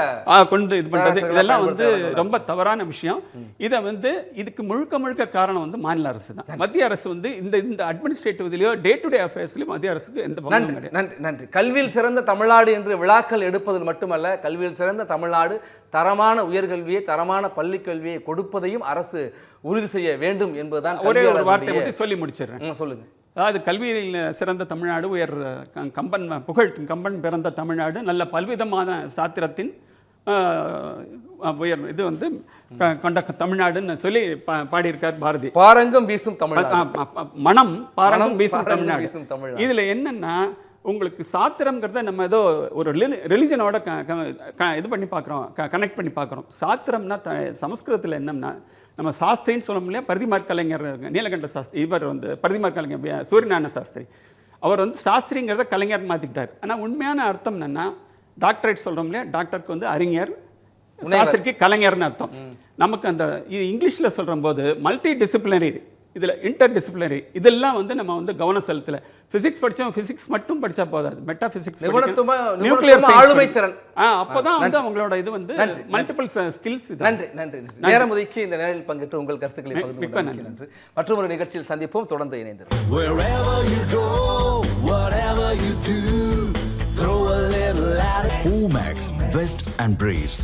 கொண்டு இது பண்ணுறது இதெல்லாம் வந்து ரொம்ப தவறான விஷயம். இதை வந்து இதுக்கு முழுக்க முழுக்க காரணம் வந்து மாநில அரசு தான். மத்திய அரசு வந்து இந்த இந்த அட்மினிஸ்ட்ரேட்டிவ் இதுலையோ டே டு டே அஃபேர்ஸ்லையும் மத்திய அரசுக்கு எந்த நன்றி கிடையாது. நன்றி நன்றி. கல்வியில் சிறந்த தமிழ்நாடு என்று விழாக்கள் எடுப்பதில் மட்டுமல்ல கல்வியில் சிறந்த தமிழ்நாடு தரமான உயர்கல்வியை தரமான பள்ளிக் கல்வியை கொடுப்பதையும் அரசு உறுதி செய்ய வேண்டும் என்பதுதான் ஒரே ஒரு வார்த்தை மட்டும் சொல்லி முடிச்சிடுறேன். சொல்லுங்க. அதாவது கல்வியில் சிறந்த தமிழ்நாடு உயர் கம்பன் புகழ் கம்பன் பிறந்த தமிழ்நாடு நல்ல பல்விதமான சாத்திரத்தின் உயர் இது வந்து கொண்ட தமிழ்நாடுன்னு சொல்லி பா- பாடியிருக்கார் பாரதி. பாரங்கம் வீசும் ஆ, மனம் தமிழ்நாடு. வீசும் தமிழ்நாடு. இதுல என்னன்னா உங்களுக்கு சாத்திரம்ங்கிறத நம்ம ஏதோ ஒரு ரிலிஜனோட இது பண்ணி பார்க்குறோம். கனெக்ட் பண்ணி பார்க்குறோம். சாத்திரம்னா த சமஸ்கிருதத்தில் என்னன்னா நம்ம சாஸ்திரின்னு சொல்ல முடியல பரிதிமார் கலைஞர் நீலகண்ட சாஸ்திரி இவர் வந்து பரிதிமார் கலைஞர் சூரியநாராயண சாஸ்திரி. அவர் வந்து சாஸ்திரிங்கிறத கலைஞர் மாற்றிக்கிட்டார் ஆனால் உண்மையான அர்த்தம் என்னன்னா டாக்டரேட் சொல்கிறோம் இல்லையா? டாக்டருக்கு வந்து அறிஞர் சாஸ்திரிக்கு கலைஞர்னு அர்த்தம். நமக்கு அந்த இது இங்கிலீஷில் சொல்கிற போது மல்டி டிசிப்ளினரி இதில் இன்டர் டிசிப்ளினரி இதெல்லாம் வந்து நம்ம வந்து கவனம் செலுத்தல. ஃபிசிக்ஸ் படித்தோம் ஃபிசிக்ஸ் மட்டும் படித்தா போதாது. மெட்டா ஃபிசிக்ஸ் நிபுணத்துவ ஆளுமை திறன். ஆ அப்பதான் வந்து அவங்களோட இது வந்து நன்றி, மல்டிபிள் ஸ்கில்ஸ் இது. நன்றி நன்றி நன்றி. நேரம் ஒதுக்கி இந்த நேரில் பங்கேற்று உங்கள் கருத்துக்களை பகிர்ந்து கொண்டமைக்கு நன்றி. மற்றும் ஒரு நிகழ்ச்சியில் சந்திப்போம். தொடர்ந்து it. Omax, Vest and Briefs.